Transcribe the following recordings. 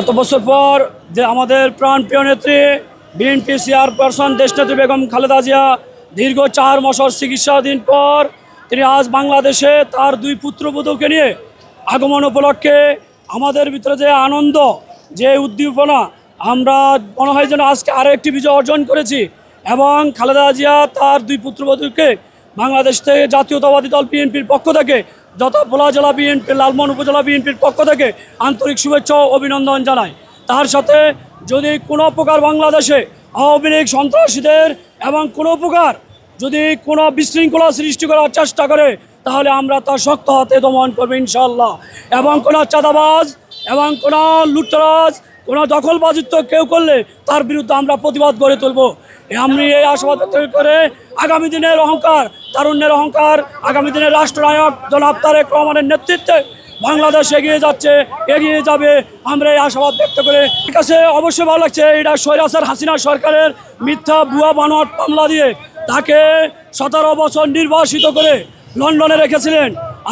এত বছর পর যে আমাদের প্রাণপ্রিয় নেত্রী, বিএনপি চেয়ারপারসন দেশনেত্রী বেগম খালেদা জিয়া দীর্ঘ চার মাসের চিকিৎসাধীন পর তিনি আজ বাংলাদেশে তার দুই পুত্রবধূকে নিয়ে আগমন উপলক্ষে আমাদের ভিতরে যে আনন্দ, যে উদ্দীপনা, আমরা মনে হয় যেন আজকে আরও একটি বিজয় অর্জন করেছি এবং খালেদা জিয়া তার দুই পুত্রবধূকে বাংলাদেশ থেকে জাতীয়তাবাদী দল বিএনপির পক্ষ থেকে যত ভোলা জেলা বিএনপি লালমোহন উপজেলা বিএনপির পক্ষ থেকে আন্তরিক শুভেচ্ছা অভিনন্দন জানায় তার সাথে যদি কোনো প্রকার বাংলাদেশে আওয়ামী লীগ সন্ত্রাসীদের এবং কোনো প্রকার যদি কোনো বিশৃঙ্খলা সৃষ্টি করার চেষ্টা করে, তাহলে আমরা তা শক্ত হাতে দমন করব ইনশাল্লাহ এবং কোনো চাঁদাবাজ এবং কোনো লুটতরাজ কোনো দখলবাজিত্ব কেউ করলে তার বিরুদ্ধে আমরা প্রতিবাদ গড়ে তুলব। আমি এই আশাবাদ করে আগামী দিনের অহংকার, তারুণ্যের অহংকার, আগামী দিনের রাষ্ট্রনায়ক জনাব তারেক রহমানের নেতৃত্বে বাংলাদেশ এগিয়ে যাচ্ছে, এগিয়ে যাবে। আমরা এই আশাবাদ ব্যক্ত করে ঠিক আছে অবশ্যই ভালো লাগছে, এটা সৈরাসার হাসিনা সরকারের মিথ্যা ভুয়া বানোয়াট মামলা দিয়ে তাকে সতেরো বছর নির্বাসিত করে লন্ডনে রেখেছিলেন।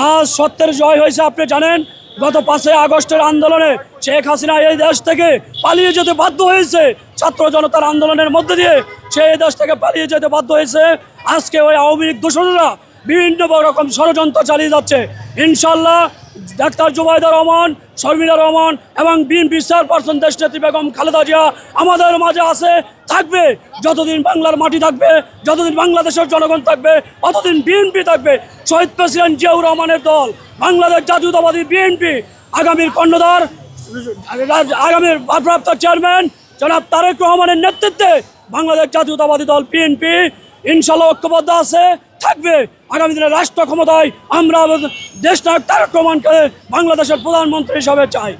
আজ সত্যের জয় হয়েছে, আপনি জানেন? গত পাঁচই আগস্টের আন্দোলনে শেখ হাসিনা এই দেশ থেকে পালিয়ে যেতে বাধ্য হয়েছে। ছাত্র জনতার আন্দোলনের মধ্যে দিয়ে সে এই দেশ থেকে পালিয়ে যেতে বাধ্য হয়েছে। আজকে ওই আওয়ামী লীগ দোষররা বিভিন্ন রকম ষড়যন্ত্র চালিয়ে যাচ্ছে। ইনশাল্লাহ ডাক্তার জুবাইদা রহমান, শর্মিলা রহমান এবং বিএনপি চেয়ারপারসন দেশনেত্রী বেগম খালেদা জিয়া আমাদের মাঝে আছে, থাকবে। যতদিন বাংলার মাটি থাকবে, যতদিন বাংলাদেশের জনগণ থাকবে ততদিন বিএনপি থাকবে। শহীদ প্রেসিডেন্ট জিয়াউর রহমানের দল বাংলাদেশ জাতীয়তাবাদী বিএনপি আগামীর কর্ণধার আগামীর ভারপ্রাপ্ত চেয়ারম্যান জনাব তারেক রহমানের নেতৃত্বে বাংলাদেশ জাতীয়তাবাদী দল বিএনপি ইনশাল্লাহ ঐক্যবদ্ধ আছে, থাকবে। আগামী দিনে রাষ্ট্র ক্ষমতায় আমরা দেশ নায়ক তারেক রহমানকে বাংলাদেশের প্রধানমন্ত্রী হিসাবে চাই।